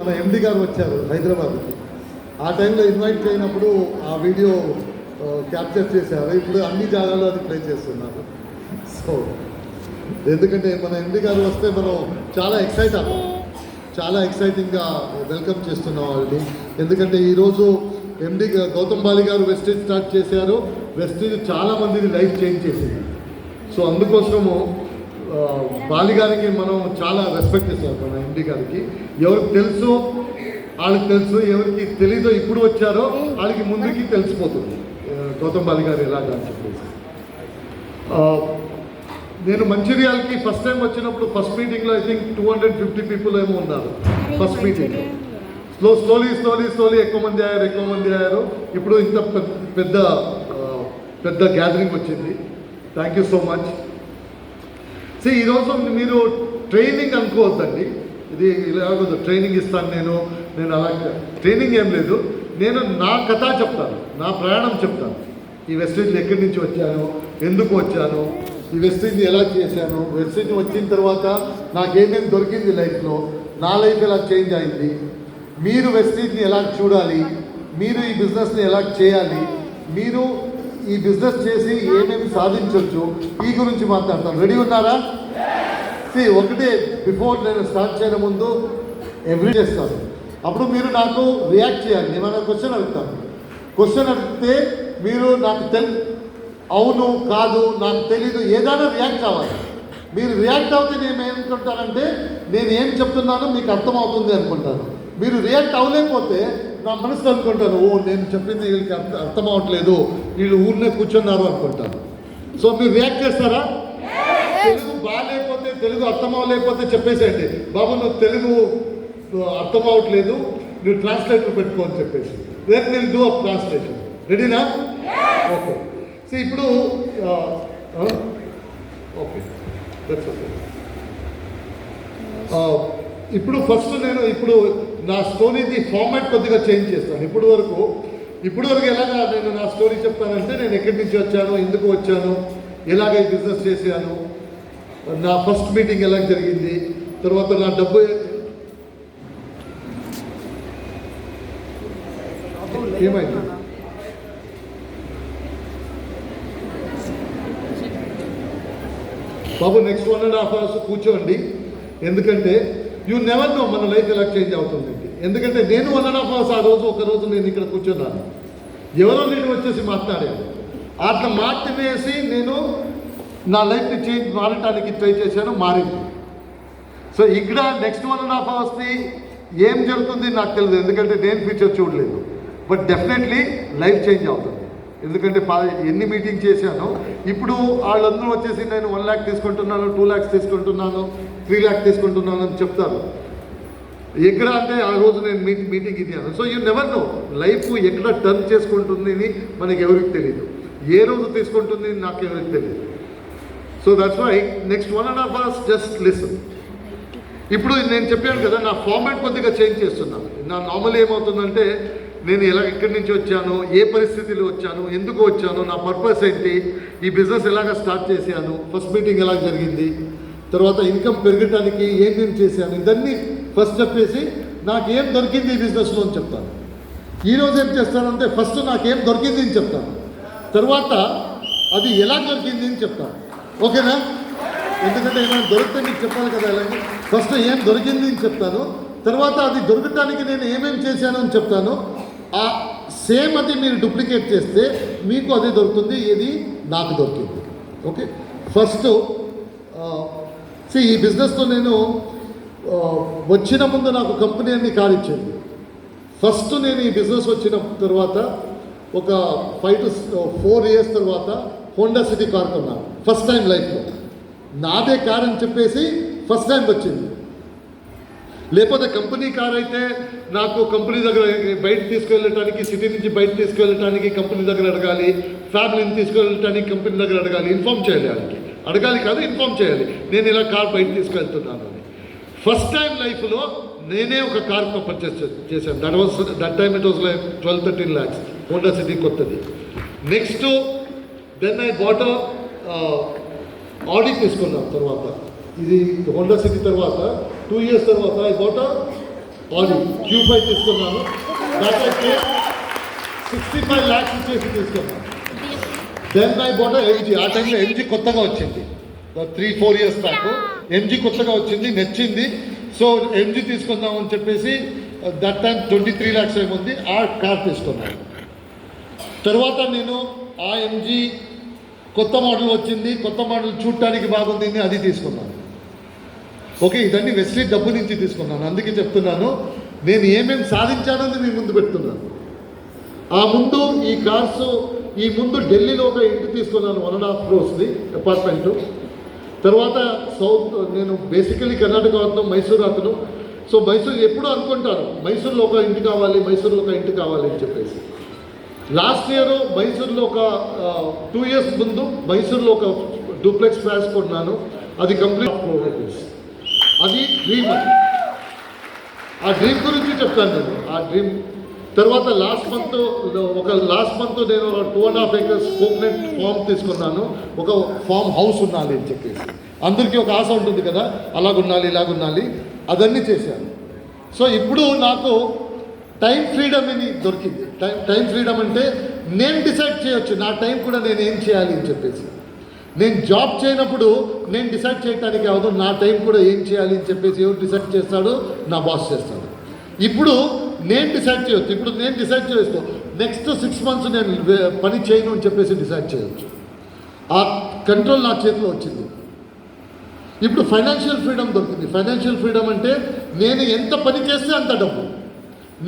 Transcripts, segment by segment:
మన ఎండి గారు వచ్చారు హైదరాబాద్కి. ఆ టైంలో ఇన్వైట్ చేయనప్పుడు ఆ వీడియో క్యాప్చర్ చేశారు. ఇప్పుడు అన్ని జాగాల్లో అది ప్లే చేస్తున్నారు. సో ఎందుకంటే మన ఎండి గారు వస్తే మనం చాలా ఎక్సైట్ అవ్వం చాలా ఎక్సైటింగ్గా వెల్కమ్ చేస్తున్నాం వాళ్ళని. ఎందుకంటే ఈరోజు ఎండి గౌతమ్ బాలి గారు వెస్టేజ్ స్టార్ట్ చేశారు. వెస్టేజ్ చాలామందిని లైఫ్ చేంజ్ చేసింది. సో అందుకోసము బాలి గారికి మనం చాలా రెస్పెక్ట్ ఇస్తాం మన ఎండి గారికి. ఎవరికి తెలుసు వాళ్ళకి తెలుసు ఎవరికి తెలీదో ఇప్పుడు వచ్చారో వాళ్ళకి ముందుకి తెలిసిపోతుంది. గౌతమ్ బాలి గారు ఎలాగా అని చెప్పేసి. నేను మంచిర్యాలకి ఫస్ట్ టైం వచ్చినప్పుడు ఫస్ట్ మీటింగ్లో I think two hundred fifty people ఏమో ఉన్నారు. First meeting slow slowly slowly slowly ఎక్కువ మంది అయ్యారు ఎక్కువ మంది అయ్యారు. ఇప్పుడు ఇంత పెద్ద పెద్ద గ్యాదరింగ్ వచ్చింది. Thank you so much so ఈరోజు మీరు ట్రైనింగ్ అనుకోవద్దండి. ఇది ఇలాగ ట్రైనింగ్ ఇస్తాను నేను నేను అలా ట్రైనింగ్ ఏం లేదు. నేను నా కథ చెప్తాను నా ప్రయాణం చెప్తాను. ఈ వెస్టేజ్ ఎక్కడి నుంచి వచ్చాను ఎందుకు వచ్చాను ఈ వెస్టేజ్ని ఎలా చేశాను వెస్టేజ్ వచ్చిన తర్వాత నాకేమేమి దొరికింది లైఫ్లో నా లైఫ్ ఎలా చేంజ్ అయింది మీరు వెస్టేజ్ని ఎలా చూడాలి మీరు ఈ బిజినెస్ని ఎలా చేయాలి మీరు ఈ బిజినెస్ చేసి ఏమేమి సాధించవచ్చు ఈ గురించి మాట్లాడతాను రెడీ ఉన్నారా? See, ఒకటే బిఫోర్ నేను స్టార్ట్ చేయడం ముందు ఎవ్రీ చేస్తాను. అప్పుడు మీరు నాకు రియాక్ట్ చేయాలి. నేను క్వశ్చన్ అడుగుతాను క్వశ్చన్ అడిగితే మీరు నాకు తెల్ అవును కాదు నాకు తెలీదు ఏదైనా రియాక్ట్ అవ్వాలి. మీరు రియాక్ట్ అవుతే నేను ఏమనుకుంటానంటే నేను ఏం చెప్తున్నానో మీకు అర్థమవుతుంది అనుకుంటాను. మీరు రియాక్ట్ అవ్వలేకపోతే నా మనసులో అనుకుంటాను ఓ నేను చెప్పింది వీళ్ళకి అర్థం అర్థం అవ్వట్లేదు వీళ్ళు ఊరినే కూర్చున్నారు అనుకుంటాను. సో మీరు రియాక్ట్ చేస్తారా? తెలుగు బాగాలేకపోతే తెలుగు అర్థం అవ్వలేకపోతే చెప్పేసేయండి. బాబు నువ్వు తెలుగు అర్థం అవ్వట్లేదు నువ్వు ట్రాన్స్లేటర్ పెట్టుకో అని చెప్పేసి. రేపు నేను డూ అప్ ట్రాన్స్లేషన్ రెడీనా ఓకే సో ఇప్పుడు ఓకే దట్స్ ఓకే ఇప్పుడు ఫస్ట్ నేను ఇప్పుడు నా స్టోరీది ఫార్మాట్ కొద్దిగా చేంజ్ చేస్తాను. ఇప్పటి వరకు ఇప్పటి వరకు ఎలాగా నేను నా స్టోరీ చెప్తానంటే నేను ఎక్కడి నుంచి వచ్చాను ఎందుకు వచ్చాను ఎలాగ ఈ బిజినెస్ చేశాను నా ఫస్ట్ మీటింగ్ ఎలా జరిగింది తర్వాత నా డబ్బు ఏమైంది? బాబు next one and half hours కూర్చోండి. ఎందుకంటే యూ నెవర్ నో మన లైఫ్ ఎలా చేంజ్ అవుతుంది. ఎందుకంటే నేను వన్ అండ్ హాఫ్ అవర్స్ ఆ రోజు ఒక రోజు నేను ఇక్కడ కూర్చున్నాను. ఎవరో నేను వచ్చేసి మాట్లాడాను అట్లా మాట్లాడేసి నేను నా లైఫ్ని చేంజ్ మారటానికి ట్రై చేశాను మారింది. సో ఇక్కడ నెక్స్ట్ వన్ అండ్ హాఫ్ అవర్స్ని ఏం జరుగుతుంది నాకు తెలియదు. ఎందుకంటే నేను ఫ్యూచర్ చూడలేదు. బట్ డెఫినెట్లీ లైఫ్ చేంజ్ అవుతుంది. ఎందుకంటే ఎన్ని మీటింగ్ చేశాను ఇప్పుడు వాళ్ళందరూ వచ్చేసి నేను వన్ ల్యాక్ తీసుకుంటున్నాను టూ ల్యాక్స్ తీసుకుంటున్నాను. త్రీ ల్యాక్ తీసుకుంటున్నాను అని చెప్తారు. ఎక్కడ అంటే ఆ రోజు నేను మీ మీటింగ్ ఇచ్చాను so you never know life ఎక్కడ టర్న్ చేసుకుంటుంది అని మనకి ఎవరికి తెలియదు ఏ రోజు తీసుకుంటుంది నాకు ఎవరికి తెలియదు so that's why next one and half hours just listen ఇప్పుడు నేను చెప్పాను కదా నా ఫార్మాట్ కొద్దిగా చేంజ్ చేస్తున్నాను నా నార్మల్ ఏమవుతుందంటే నేను ఎలా ఎక్కడి నుంచి వచ్చాను ఏ పరిస్థితిలో వచ్చాను ఎందుకు వచ్చాను నా పర్పస్ ఏంటి ఈ బిజినెస్ ఎలాగ స్టార్ట్ చేశాను ఫస్ట్ మీటింగ్ ఎలా జరిగింది తర్వాత ఇన్కమ్ పెరగటానికి ఏమేమి చేశాను ఇదన్నీ ఫస్ట్ చెప్పేసి నాకు ఏం దొరికింది ఈ బిజినెస్లో అని చెప్తాను. ఈరోజు ఏం చేస్తానంటే ఫస్ట్ నాకేం దొరికింది అని చెప్తాను. తర్వాత అది ఎలా దొరికింది అని చెప్తాను. ఓకేనా? ఎందుకంటే ఏమైనా దొరికితే మీకు చెప్పాలి కదా ఎలాగే. ఫస్ట్ ఏం దొరికింది అని చెప్తాను. తర్వాత అది దొరకటానికి నేను ఏమేం చేశాను అని చెప్తాను. ఆ సేమ్ అది మీరు డూప్లికేట్ చేస్తే మీకు అది దొరుకుతుంది ఇది నాకు దొరికింది. ఓకే? ఫస్ట్ సో ఈ బిజినెస్తో నేను వచ్చిన ముందు నాకు కంపెనీ అన్ని కార్ ఇచ్చింది ఫస్ట్ నేను ఈ బిజినెస్ వచ్చిన తర్వాత ఒక ఫైవ్ టు ఫోర్ ఇయర్స్ తర్వాత హోండా సిటీ కార్ కొన్నాను ఫస్ట్ టైం లైఫ్లో నాదే కార్ అని చెప్పేసి ఫస్ట్ టైం వచ్చింది. లేకపోతే కంపెనీ కార్ అయితే నాకు కంపెనీ దగ్గర బయట తీసుకెళ్ళటానికి సిటీ నుంచి బయట తీసుకెళ్ళటానికి కంపెనీ దగ్గర అడగాలి ఫ్యామిలీని తీసుకెళ్ళటానికి కంపెనీ దగ్గర అడగాలి ఇన్ఫామ్ చేయాలి వాళ్ళకి అడగాలి కాదు ఇన్ఫామ్ చేయాలి. నేను ఇలా కార్ బయట తీసుకెళ్తున్నాను అని. ఫస్ట్ టైం లైఫ్లో నేనే ఒక కార్ పర్చేస్ చేశాను. That was that time it was like twelve thirteen lakhs Honda City కొత్తది. Next then I bought Audi తీసుకున్నాం తర్వాత. ఇది హోండా సిటీ తర్వాత. టూ ఇయర్స్ తర్వాత I bought Audi queue five తీసుకున్నాను. దాంట్లో సిక్స్టీ ఫైవ్ ల్యాక్స్ ఇచ్చేసి తీసుకున్నాను. ఐ బోట ఎంజీ ఆ టైంలో ఎంజీ కొత్తగా వచ్చింది. Three four years back MG కొత్తగా వచ్చింది నచ్చింది. సో ఎంజీ తీసుకుందాం అని చెప్పేసి that time twenty three lakhs ఏముంది ఆ కార్ తీసుకున్నాను. తర్వాత నేను ఆ ఎంజీ కొత్త మోడల్ వచ్చింది కొత్త మోడల్ చూడటానికి బాగుంది అది తీసుకున్నాను. ఓకే ఇదన్నీ వెస్లీ డబ్బు నుంచి తీసుకున్నాను. అందుకే చెప్తున్నాను నేను ఏమేమి సాధించానని మీ ముందు పెడుతున్నాను. ఆ ముందు ఈ కార్స్ ఈ ముందు ఢిల్లీలో ఒక ఇంటి తీసుకున్నాను వన్ అండ్ హాఫ్ క్రోర్స్ది అపార్ట్మెంటు తర్వాత సౌత్ నేను బేసికలీ కర్ణాటక అతను మైసూర్ అతను సో మైసూర్ ఎప్పుడూ అనుకుంటారు మైసూర్లో ఒక ఇంటి కావాలి మైసూర్లో ఒక ఇంటి కావాలి అని చెప్పేసి. లాస్ట్ ఇయర్ మైసూర్లో ఒక టూ ఇయర్స్ ముందు మైసూర్లో ఒక డూప్లెక్స్ ఫ్లాష్ కొన్నాను. అది కంప్లీట్ రూపీస్ అది డ్రీమ్ అది ఆ డ్రీమ్ గురించి చెప్తాను నేను. ఆ డ్రీమ్ తర్వాత లాస్ట్ మంత్ ఒక లాస్ట్ మంత్ నేను two and half acres coconut farm తీసుకున్నాను. ఒక ఫామ్ హౌస్ ఉండాలి అని చెప్పేసి. అందరికీ ఒక ఆశ ఉంటుంది కదా అలాగ ఉండాలి ఇలాగ ఉండాలి అదన్నీ చేశాను. సో ఇప్పుడు నాకు టైం ఫ్రీడమ్ అని దొరికింది. టైం టైం ఫ్రీడమ్ అంటే నేను డిసైడ్ చేయొచ్చు నా టైం కూడా నేను ఏం చేయాలి అని చెప్పేసి. నేను జాబ్ చేయనప్పుడు నేను డిసైడ్ చేయడానికి అవదు నా టైం కూడా ఏం చేయాలి అని చెప్పేసి ఎవరు డిసైడ్ చేస్తాడు నా బాస్ చేస్తాడు. ఇప్పుడు నేను డిసైడ్ చేయొచ్చు. ఇప్పుడు నేను డిసైడ్ చేసుకో నెక్స్ట్ సిక్స్ మంత్స్ నేను పని చేయను అని చెప్పేసి డిసైడ్ చేయొచ్చు. ఆ కంట్రోల్ నా చేతిలో వచ్చింది. ఇప్పుడు ఫైనాన్షియల్ ఫ్రీడమ్ దొరికింది. ఫైనాన్షియల్ ఫ్రీడమ్ అంటే నేను ఎంత పని చేస్తే అంత డబ్బు.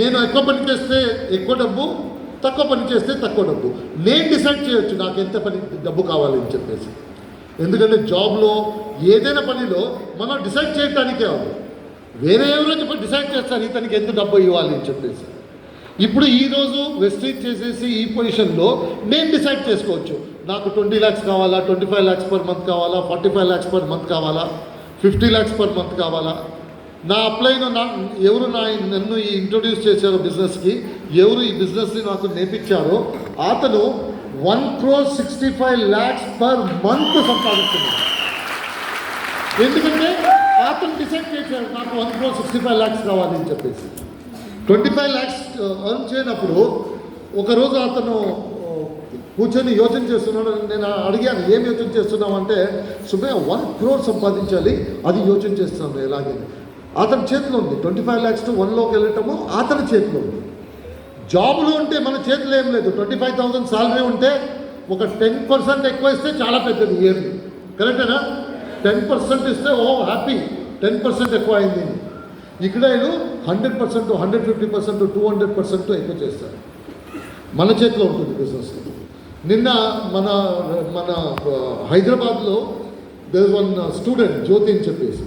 నేను ఎక్కువ పని చేస్తే ఎక్కువ డబ్బు తక్కువ పని చేస్తే తక్కువ డబ్బు. నేను డిసైడ్ చేయొచ్చు నాకు ఎంత పని డబ్బు కావాలి అని చెప్పేసి. ఎందుకంటే జాబ్లో ఏదైనా పనిలో మనం డిసైడ్ చేయటానికే అవ్వదు వేరే ఎవరో చెప్పి డిసైడ్ చేస్తారు ఇతనికి ఎంత డబ్బు ఇవ్వాలి అని చెప్పేసి. ఇప్పుడు ఈరోజు వెస్ట్రీట్ చేసేసి ఈ పొజిషన్లో నేను డిసైడ్ చేసుకోవచ్చు. నాకు ట్వంటీ ల్యాక్స్ కావాలా twenty five lakhs per month కావాలా forty five lakhs per month కావాలా ఫిఫ్టీ ల్యాక్స్ పర్ మంత్ కావాలా. నా అప్లైన్ నా ఎవరు నా నన్ను ఈ ఇంట్రొడ్యూస్ చేశారో బిజినెస్కి ఎవరు ఈ బిజినెస్ని నాకు నేర్పించారో అతను one crore sixty five lakhs per month సంపాదిస్తున్నాడు. ఎందుకంటే Uh, అతను డిసైడ్ నాకు one crore sixty five lakhs కావాలి అని చెప్పేసి ట్వంటీ ఫైవ్ ల్యాక్స్ అర్న్ చేయనప్పుడు ఒకరోజు అతను కూర్చొని యోచన చేస్తున్నాడు. నేను అడిగాను ఏం యోచన చేస్తున్నావు? అంటే సుమయ్య వన్ క్రోర్ సంపాదించాలి అది యోచన చేస్తున్నాను ఎలాగే అతని చేతిలో ఉంది. ట్వంటీ ఫైవ్ ల్యాక్స్ టు వన్లోకి వెళ్ళటము అతని చేతిలో ఉంది. జాబ్లో ఉంటే మన చేతిలో ఏం లేదు. ట్వంటీ ఫైవ్ థౌసండ్ సాలరీ ఉంటే ఒక టెన్ పర్సెంట్ ఎక్కువ ఇస్తే చాలా పెద్దది ఏమి కరెక్టేనా టెన్ పర్సెంట్ ఇస్తే ఓ హ్యాపీ టెన్ పర్సెంట్ ఎక్కువ అయింది ఇక్కడ ఆయన hundred percent hundred fifty percent two hundred percent ఎక్కువ చేస్తారు మన చేతిలో ఉంటుంది బిజినెస్ నిన్న మన మన హైదరాబాద్లో దేర్ వన్ స్టూడెంట్ జ్యోతి అని చెప్పేసి.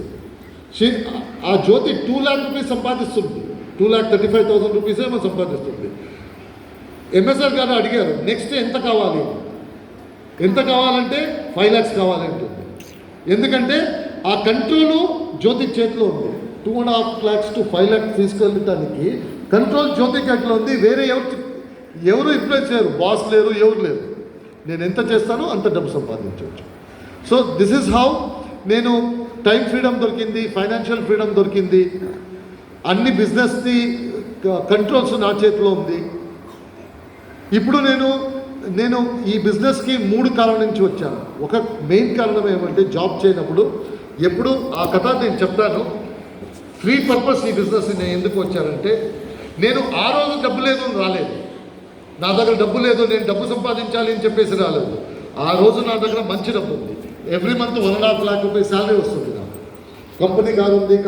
షీ ఆ జ్యోతి టూ ల్యాక్ రూపీస్ సంపాదిస్తుంది. Two lakh thirty five thousand rupees ఏమో సంపాదిస్తుంది. ఎంఎస్ఆర్ గారు అడిగారు నెక్స్ట్ ఎంత కావాలి? ఎంత కావాలంటే ఫైవ్ ల్యాక్స్ కావాలంటుంది ఎందుకంటే ఆ కంట్రోలు జ్యోతి చేతిలో ఉంది. Two and half lakhs to five lakhs తీసుకెళ్ళటానికి control జ్యోతి చేతిలో ఉంది. వేరే ఎవరు ఎవరు ఇన్ఫ్లుయెన్స్ చేయరు. బాస్ లేరు ఎవరు లేరు. నేను ఎంత చేస్తానో అంత డబ్బు సంపాదించవచ్చు. సో దిస్ ఇస్ హౌ నేను టైం ఫ్రీడమ్ దొరికింది ఫైనాన్షియల్ ఫ్రీడమ్ దొరికింది. అన్ని బిజినెస్ది కంట్రోల్స్ నా చేతిలో ఉంది. ఇప్పుడు నేను నేను ఈ బిజినెస్కి మూడు కారణం నుంచి వచ్చాను. ఒక మెయిన్ కారణం ఏమంటే జాబ్ చేయనప్పుడు ఎప్పుడు ఆ కథ నేను చెప్తాను. ఫ్రీ పర్పస్ ఈ బిజినెస్ నేను ఎందుకు వచ్చానంటే నేను ఆ రోజు డబ్బు లేదు రాలేదు. నా దగ్గర డబ్బు లేదు నేను డబ్బు సంపాదించాలి అని చెప్పేసి రాలేదు. ఆ రోజు నా దగ్గర మంచి డబ్బు ఉంది. Every month one and half lakh rupees salary వస్తుంది నాకు. కంపెనీ కాదు ఉంది